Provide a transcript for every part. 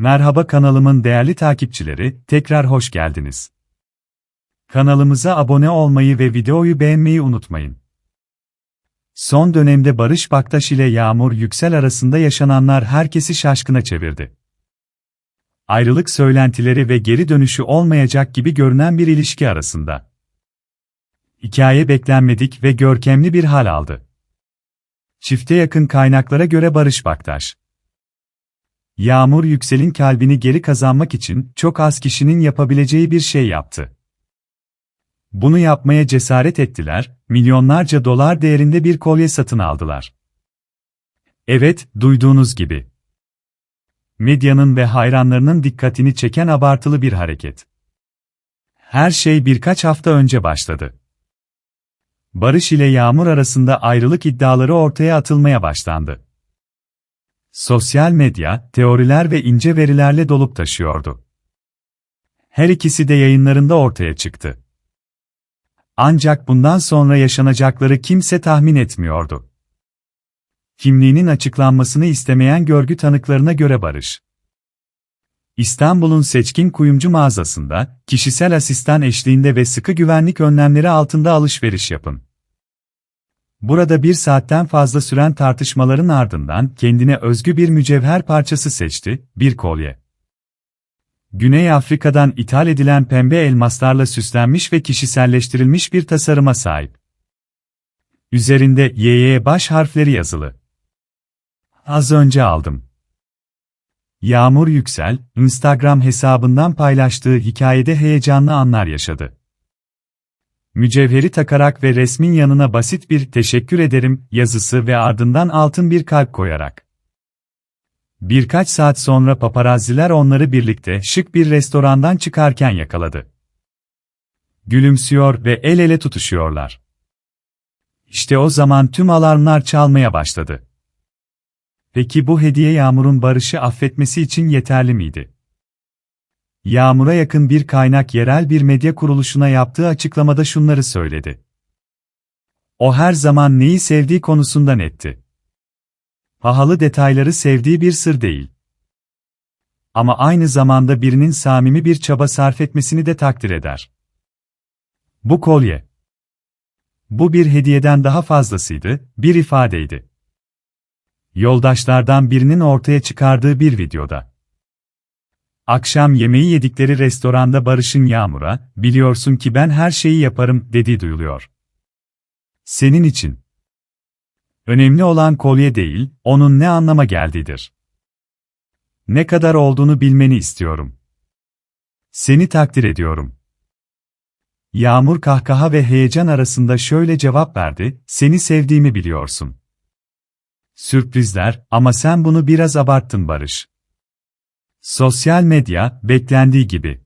Merhaba kanalımın değerli takipçileri, tekrar hoş geldiniz. Kanalımıza abone olmayı ve videoyu beğenmeyi unutmayın. Son dönemde Barış Baktaş ile Yağmur Yüksel arasında yaşananlar herkesi şaşkına çevirdi. Ayrılık söylentileri ve geri dönüşü olmayacak gibi görünen bir ilişki arasında. Hikaye beklenmedik ve görkemli bir hal aldı. Çifte yakın kaynaklara göre Barış Baktaş, Yağmur Yüksel'in kalbini geri kazanmak için çok az kişinin yapabileceği bir şey yaptı. Bunu yapmaya cesaret ettiler, milyonlarca dolar değerinde bir kolye satın aldılar. Evet, duyduğunuz gibi. Medyanın ve hayranlarının dikkatini çeken abartılı bir hareket. Her şey birkaç hafta önce başladı. Barış ile Yağmur arasında ayrılık iddiaları ortaya atılmaya başlandı. Sosyal medya, teoriler ve ince verilerle dolup taşıyordu. Her ikisi de yayınlarında ortaya çıktı. Ancak bundan sonra yaşanacakları kimse tahmin etmiyordu. Kimliğinin açıklanmasını istemeyen görgü tanıklarına göre Barış, İstanbul'un seçkin kuyumcu mağazasında, kişisel asistan eşliğinde ve sıkı güvenlik önlemleri altında alışveriş yapın. Burada bir saatten fazla süren tartışmaların ardından kendine özgü bir mücevher parçası seçti, bir kolye. Güney Afrika'dan ithal edilen pembe elmaslarla süslenmiş ve kişiselleştirilmiş bir tasarıma sahip. Üzerinde YY baş harfleri yazılı. Az önce aldım. Yağmur Yüksel, Instagram hesabından paylaştığı hikayede heyecanlı anlar yaşadı. Mücevheri takarak ve resmin yanına basit bir teşekkür ederim yazısı ve ardından altın bir kalp koyarak. Birkaç saat sonra paparazziler onları birlikte şık bir restorandan çıkarken yakaladı. Gülümsüyor ve el ele tutuşuyorlar. İşte o zaman tüm alarmlar çalmaya başladı. Peki bu hediye Yağmur'un Barış'ı affetmesi için yeterli miydi? Yağmur'a yakın bir kaynak yerel bir medya kuruluşuna yaptığı açıklamada şunları söyledi. O her zaman neyi sevdiği konusunda netti. Pahalı detayları sevdiği bir sır değil. Ama aynı zamanda birinin samimi bir çaba sarf etmesini de takdir eder. Bu kolye. Bu bir hediyeden daha fazlasıydı, bir ifadeydi. Yoldaşlardan birinin ortaya çıkardığı bir videoda. Akşam yemeği yedikleri restoranda Barış'ın Yağmur'a, biliyorsun ki ben her şeyi yaparım, dediği duyuluyor. Senin için. Önemli olan kolye değil, onun ne anlama geldiğidir. Ne kadar olduğunu bilmeni istiyorum. Seni takdir ediyorum. Yağmur kahkaha ve heyecan arasında şöyle cevap verdi, seni sevdiğimi biliyorsun. Sürprizler, ama sen bunu biraz abarttın Barış. Sosyal medya, beklendiği gibi.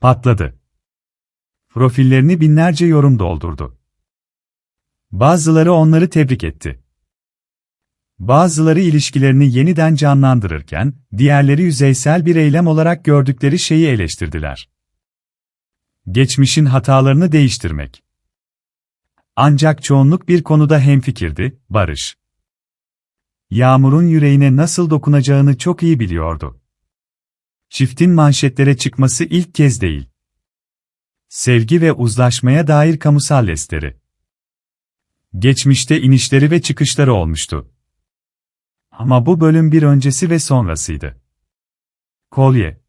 Patladı. Profillerini binlerce yorum doldurdu. Bazıları onları tebrik etti. Bazıları ilişkilerini yeniden canlandırırken, diğerleri yüzeysel bir eylem olarak gördükleri şeyi eleştirdiler. Geçmişin hatalarını değiştirmek. Ancak çoğunluk bir konuda hemfikirdi, barış. Yağmur'un yüreğine nasıl dokunacağını çok iyi biliyordu. Çiftin manşetlere çıkması ilk kez değil. Sevgi ve uzlaşmaya dair kamusal lesteri. Geçmişte inişleri ve çıkışları olmuştu. Ama bu bölüm bir öncesi ve sonrasıydı. Kolye